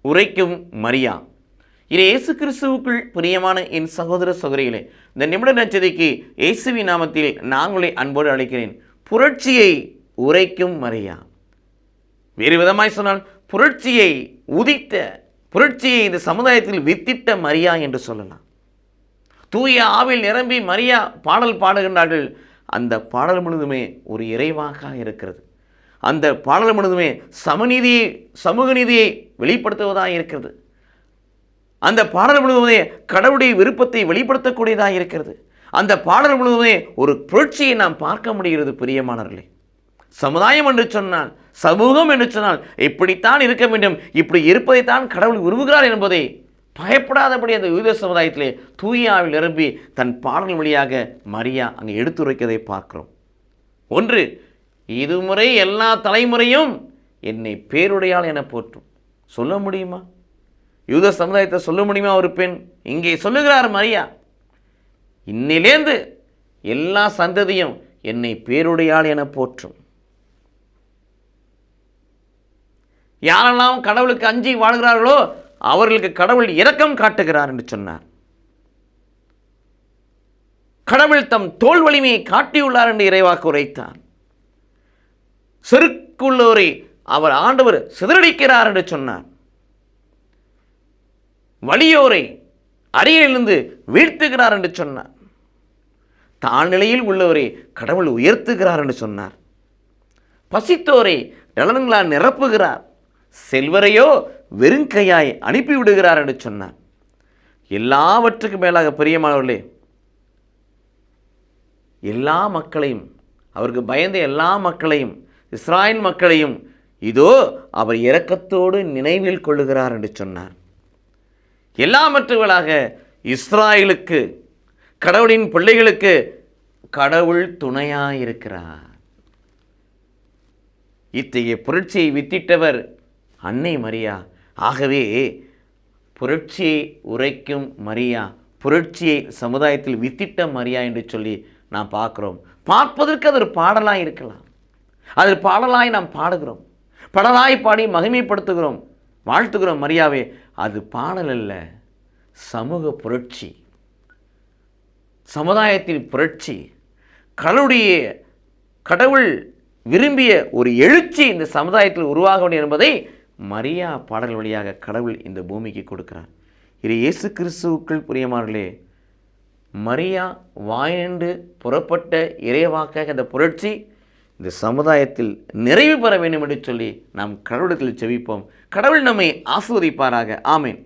உரைக்கும் மரியா. இது இயேசு கிறிஸ்துவுக்குள் பிரியமான என் சகோதர சகோதரிகளே இந்த நிமிட நச்சதிக்கு இயேசுவி நாமத்தில் நாங்களே அன்போடு அழைக்கிறேன். புரட்சியை உரைக்கும் மரியா. வேறு விதமாய் சொன்னால் புரட்சியை உதித்த புரட்சியை இந்த சமுதாயத்தில் வித்திட்ட மரியா என்று சொல்லலாம். தூய ஆவில் நிரம்பி மரியா பாடல் பாடுகின்றார்கள். அந்த பாடல் முழுதுமே ஒரு இறைவாக இருக்கிறது. அந்த பாடல் முழுதுமே சமநீதியை சமூக நீதியை வெளிப்படுத்துவதாக இருக்கிறது. அந்த பாடல் முழுவதுமே கடவுளுடைய விருப்பத்தை வெளிப்படுத்தக்கூடியதாக இருக்கிறது. அந்த பாடல் முழுவதுமே ஒரு புரட்சியை நாம் பார்க்க முடிகிறது பிரியமானவர்களே. சமுதாயம் என்று சொன்னால் சமூகம் என்று சொன்னால் இப்படித்தான் இருக்க வேண்டும் இப்படி இருப்பதைத்தான் கடவுள் விரும்புகிறார் என்பதை பயப்படாதபடி அந்த யூத சமுதாயத்திலே தூயாவில் நிரம்பி தன் பாடல் வழியாக மரியா அங்கே எடுத்துரைக்கதை பார்க்கிறோம். ஒன்று இதுமுறை எல்லா தலைமுறையும் என்னை பேருடையாள் என போற்றும். சொல்ல முடியுமா? யூத சமுதாயத்தை சொல்ல முடியுமா ஒரு பெண்? இங்கே சொல்லுகிறார் மரியா இன்னிலேந்து எல்லா சந்ததியும் என்னை பேருடையாள் என போற்றும். யாரெல்லாம் கடவுளுக்கு அஞ்சி வாழ்கிறார்களோ அவர்களுக்கு கடவுள் இரக்கம் காட்டுகிறார் என்று சொன்னார். கடவுள் தம் தோல் வலிமையை காட்டியுள்ளார் என்று இறைவாக்கு உரைத்தார் செருக்குள்ளோரை அவர் ஆண்டவர் சிதறடிக்கிறார் என்று சொன்னார். வலியோரை அரியலிருந்து வீழ்த்துகிறார் என்று சொன்னார். தாழ்நிலையில் உள்ளவரை கடவுள் உயர்த்துகிறார் என்று சொன்னார். பசித்தோரை நலன்களால் நிரப்புகிறார். செல்வரையோ வெறுங்கையாய் அனுப்பிவிடுகிறார் என்று சொன்னார். எல்லாவற்றுக்கும் மேலாக பிரியமானவர்களே எல்லா மக்களையும் அவருக்கு பயந்த எல்லா மக்களையும் இஸ்ராயல் மக்களையும் இதோ அவர் இரக்கத்தோடு நினைவில் கொள்ளுகிறார் என்று சொன்னார். எல்லாமற்றவர்களாக இஸ்ராயலுக்கு கடவுளின் பிள்ளைகளுக்கு கடவுள் துணையாயிருக்கிறார். இத்தகைய புரட்சியை வித்திட்டவர் அன்னை மரியா. ஆகவே புரட்சியை உரைக்கும் மரியா புரட்சியை சமுதாயத்தில் வித்திட்ட மரியா என்று சொல்லி நாம் பார்க்குறோம். பார்ப்பதற்கு அது ஒரு பாடலாக இருக்கலாம் அதில் பாடலாய் நாம் பாடுகிறோம். பாடலாய் பாடி மகிமைப்படுத்துகிறோம். வாழ்த்துகிறோம் மரியாவே. அது பாடல் அல்ல சமூக புரட்சி. சமுதாயத்தின் புரட்சி. கடவுளுடைய கடவுள் விரும்பிய ஒரு எழுச்சி இந்த சமுதாயத்தில் உருவாக வேண்டும் என்பதை மரியா பாடல் வழியாக கடவுள் இந்த பூமிக்கு கொடுக்கிறார். இது இயேசு கிறிஸ்துவுக்குள் புரியமார்களே மரியா வாய்ந்து புறப்பட்ட இறைவாக்காக அந்த புரட்சி இந்த சமுதாயத்தில் நிறைவு பெற வேண்டும் என்று சொல்லி நாம் கடவுளத்தில் செவிப்போம் கடவுள் நம்மை ஆஸ்வதிப்பாராக ஆமேன்.